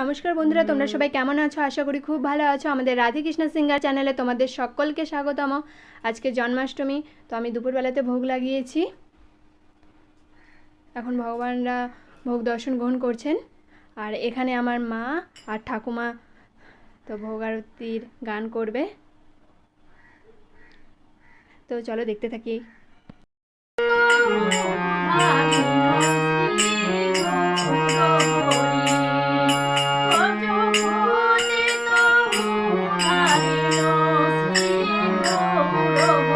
নমস্কার বন্ধুরা, তোমরা সবাই কেমন আছো? আশা করি খুব ভালো আছো। আমাদের রাধাকৃষ্ণ সিঙ্গার চ্যানেলে তোমাদের সকলকে স্বাগতম। আজকে জন্মাষ্টমী, তো আমি দুপুরবেলাতে ভোগ লাগিয়েছি। এখন ভগবানরা ভোগ দর্শন গ্রহণ করছেন। আর এখানে আমার মা আর ঠাকুমা তো ভোগ আরতির গান করবে। তো চলো দেখতে থাকি।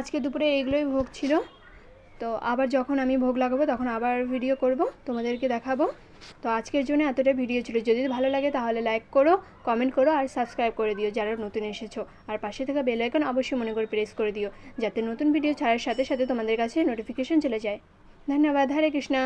আজকে দুপুরে এগুলোই ভোগ ছিল। তো আবার যখন আমি ভোগ লাগাবো, তখন আবার ভিডিও করব, তোমাদেরকে দেখাবো। তো আজকের জন্য এতটা ভিডিও ছিল। যদি ভালো লাগে তাহলে লাইক করো কমেন্ট করো আর সাবস্ক্রাইব করে দিও যারা নতুন এসেছ। আর পাশে থাকা বেল আইকন অবশ্যই মনে করে প্রেস করে দিও, যাতে নতুন ভিডিও ছাড়ার সাথে সাথে তোমাদের কাছে নোটিফিকেশন চলে যায়। ধন্যবাদ। হরে কৃষ্ণা।